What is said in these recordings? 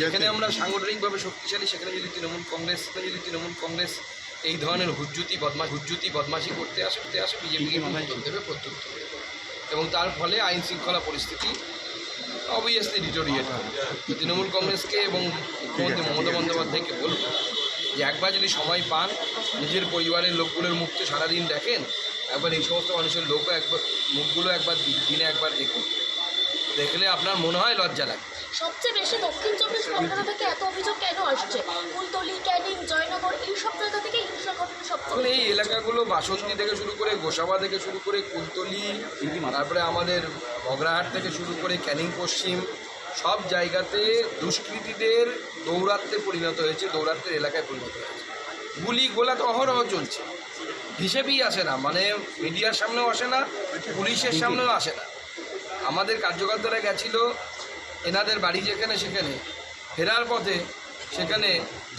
যেখানে আমরা সাংগঠনিকভাবে শক্তিশালী, সেখানে যদি তৃণমূল কংগ্রেস যদি তৃণমূল কংগ্রেস এই ধরনের হুজ্জুতি বদমা হুজ্জুতি, বদমাশি করতে আসে করতে আসে বিজেপিকে দেবে, প্রত্যুত্তর দেবে। এবং তার ফলে আইন শৃঙ্খলা পরিস্থিতি অবভিয়াসলি ডিটোরিয়েট হবে। তৃণমূল কংগ্রেসকে এবং মুখ্যমন্ত্রী মমতা বন্দ্যোপাধ্যায়কে বলব যে একবার যদি সময় পান, নিজের পরিবারের লোকগুলোর মুখ তো সারাদিন দেখেন, একবার এই সমস্ত মানুষের লোকও একবার, মুখগুলো একবার দিনে একবার দেখুন। দেখলে আপনার মনে হয় লজ্জা লাগে। সবচেয়ে বেশি দক্ষিণ চব্বিশ পরগনা থেকে এত অভিযোগ কেন আসছে? কুলতলি ক্যানিং জয়নগর এই সব জায়গা থেকে হিংসা ঘটনা সবচেয়ে এই এলাকাগুলো বাসন্তী থেকে শুরু করে গোসাবা থেকে শুরু করে কুলতলি তারপরে আমাদের বগরাহাট থেকে শুরু করে ক্যানিং পশ্চিম সব জায়গাতে দুষ্কৃতীদের দৌরাত্মে পরিণত হয়েছে দৌরাত্মের এলাকায় পরিণত হয়েছে। গুলি গোলা তো অহরহ চলছে। হিসেবেই আসে না মানে মিডিয়ার সামনেও আসে না পুলিশের সামনেও আসে না। আমাদের কার্যকর্তারা গেছিল এনাদের বাড়ি যেখানে, সেখানে। ফেরার পথে সেখানে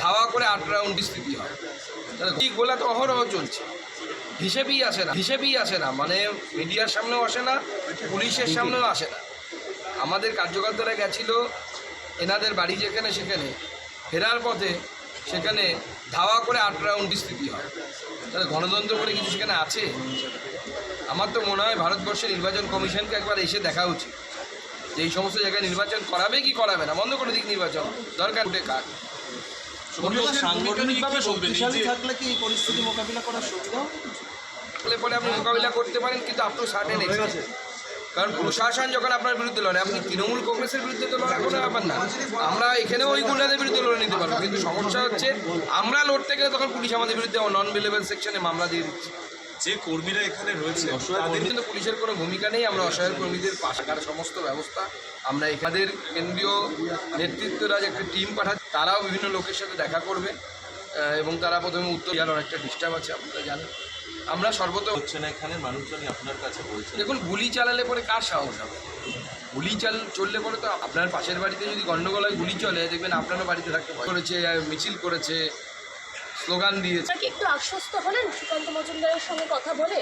ধাওয়া করে আট রাউন্ড স্থিতি হয়। তাহলে এই গোলা তো অহরহ চলছে। হিসেবেই আসে না, হিসেবেই আসে না। মানে মিডিয়ার সামনেও আসে না, পুলিশের সামনেও আসে না। আমাদের কার্যকর্তারা গেছিল এনাদের বাড়ি যেখানে, সেখানে। ফেরার পথে সেখানে ধাওয়া করে আট রাউন্ড স্থিতি হয়। তাহলে গণতন্ত্র বলে কিছু সেখানে আছে? আমার তো মনে হয় ভারতবর্ষের নির্বাচন কমিশনকে একবার এসে দেখা উচিত। যে এই সমস্ত জায়গায় নির্বাচন করাবে কি করাবে না? বন্ধ করে দিক নির্বাচন। দরকার উঠে কার? সাংগঠনিকভাবে শক্তিশালী থাকলে কি এই পরিস্থিতি মোকাবিলা করার সুবিধা হবে? পরে আপনি মোকাবিলা করতে পারেন কিন্তু কারণ প্রশাসন যখন আপনার বিরুদ্ধে লড়ে আপনি তৃণমূল কংগ্রেসের বিরুদ্ধে তো লড়া কোনো ব্যাপার না। আমরা এখানেও ওই গুন্ডাদের বিরুদ্ধে লড়ে নিতে পারব কিন্তু সমস্যা হচ্ছে আমরা লড়তে গেলে তখন পুলিশ আমাদের বিরুদ্ধে নন বিলেবল সেকশনে মামলা দিয়ে দিচ্ছে। যে কর্মীরা এখানে রয়েছে তাদের কিন্তু পুলিশের কোনো ভূমিকা নেই আমরা অসহায় কর্মীদের পাশে থাকার সমস্ত ব্যবস্থা আমরা এখানের কেন্দ্রীয় নেতৃত্বরা যে একটা টিম পাঠাচ্ছে তারাও বিভিন্ন লোকের সাথে দেখা করবে এবং তারা প্রথমে উত্তর দেওয়ার অনেকটা ডিস্টার্ব আছে আপনারা জানেন। আমরা সর্বত হচ্ছে না এখানে মানুষজনই আপনার কাছে বলছেন। দেখুন গুলি চালালে পরে কার সাহস হবে? গুলি চাল চললে পরে তো আপনার পাশের বাড়িতে যদি গন্ডগোল হয় গুলি চলে দেখবেন আপনারও বাড়িতে থাকতে করেছে মিছিল করেছে স্লোগান দিয়েছে। একটু আশ্বস্ত হলেন? সুকান্ত মজুমদারের সঙ্গে কথা বলে?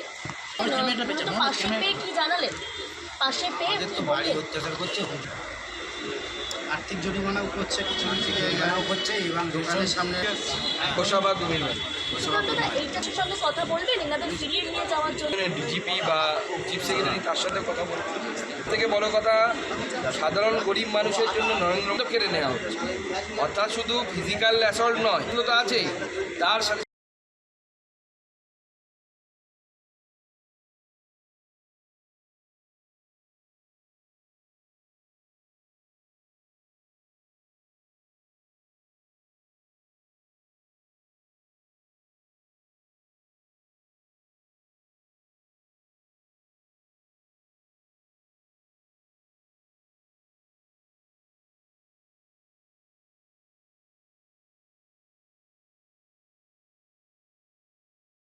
পাশে পেয়ে কি জানালেন? পাশে পেয়ে তো বাড়ি? অত্যাচার করছে আর্থিক জরিমানাও করছে কিছু জরিমানাও করছে এবং দোকানের সামনে গোসাবা কুমিল্লা সুকান্তদা সঙ্গে কথা বলবেন, এনাদের ফিরিয়ে নিয়ে জন্য। ডিজিপি বা চিফ সেক্রেটারি তার সাথে কথা বলব। থেকে বড় কথা, সাধারণ গরিব মানুষের জন্য নরেন্দ্র কেড়ে নেওয়া হচ্ছে। অর্থাৎ শুধু ফিজিক্যাল অ্যাসল্ট নয়, এগুলো তো আছেই। তার সাথে